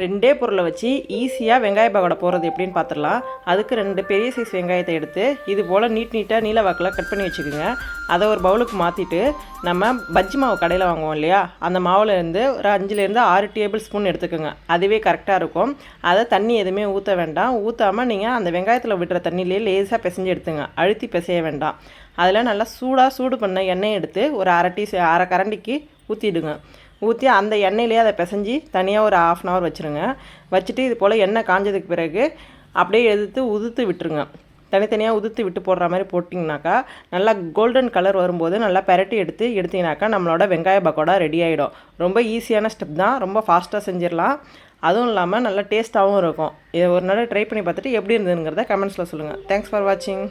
ரெண்டே பொருளை வச்சு ஈஸியாக வெங்காய பகோடா போடுறது எப்படின்னு பார்த்துடலாம் அதுக்கு ரெண்டு பெரிய சைஸ் வெங்காயத்தை எடுத்து இது போல் நீட் நீட்டாக நீல வாக்கில் கட் பண்ணி வச்சுக்கோங்க. அதை ஒரு பவுலுக்கு மாற்றிட்டு நம்ம பஜ்ஜி மாவு கடையில் வாங்குவோம் இல்லையா? அந்த மாவில் இருந்து ஒரு அஞ்சுலேருந்து ஆறு டேபிள் ஸ்பூன் எடுத்துக்கோங்க. அதுவே கரெக்டாக இருக்கும். அதை தண்ணி எதுவுமே ஊற்ற வேண்டாம். ஊற்றாமல் நீங்கள் அந்த வெங்காயத்தில் விடுற தண்ணியிலே லேசாக பிசைஞ்சு எடுத்துங்க. அழுத்தி பிசைய வேண்டாம். அதில் நல்லா சூடாக சூடு பண்ண எண்ணெய் எடுத்து ஒரு அரை டீ அரை கரண்டிக்கு ஊற்றிடுங்க ஊற்றி அந்த எண்ணெயிலே அதை பிசைஞ்சு தனியாக ஒரு ஆஃப் அன் ஹவர் வச்சுருங்க. வச்சுட்டு இது போல் எண்ணெய் காஞ்சதுக்கு பிறகு அப்படியே எடுத்து உதுத்து விட்டுருங்க. தனித்தனியாக உதுத்து விட்டு போடுற மாதிரி போட்டிங்கனாக்கா நல்லா கோல்டன் கலர் வரும்போது நல்லா பெரட்டி எடுத்து எடுத்திங்கனாக்கா நம்மளோட வெங்காய பக்கோடா ரெடி ஆகிடும் ரொம்ப ஈஸியான ஸ்டெப் தான். ரொம்ப ஃபாஸ்ட்டாக செஞ்சிடலாம். அதுவும் இல்லாமல் நல்லா டேஸ்ட்டாகவும் இருக்கும். இதை ஒரு நாள் ட்ரை பண்ணி பார்த்துட்டு எப்படி இருந்ததுங்கிறத கமெண்ட்ஸில் சொல்லுங்கள் தேங்க்ஸ் ஃபார் வாட்சிங்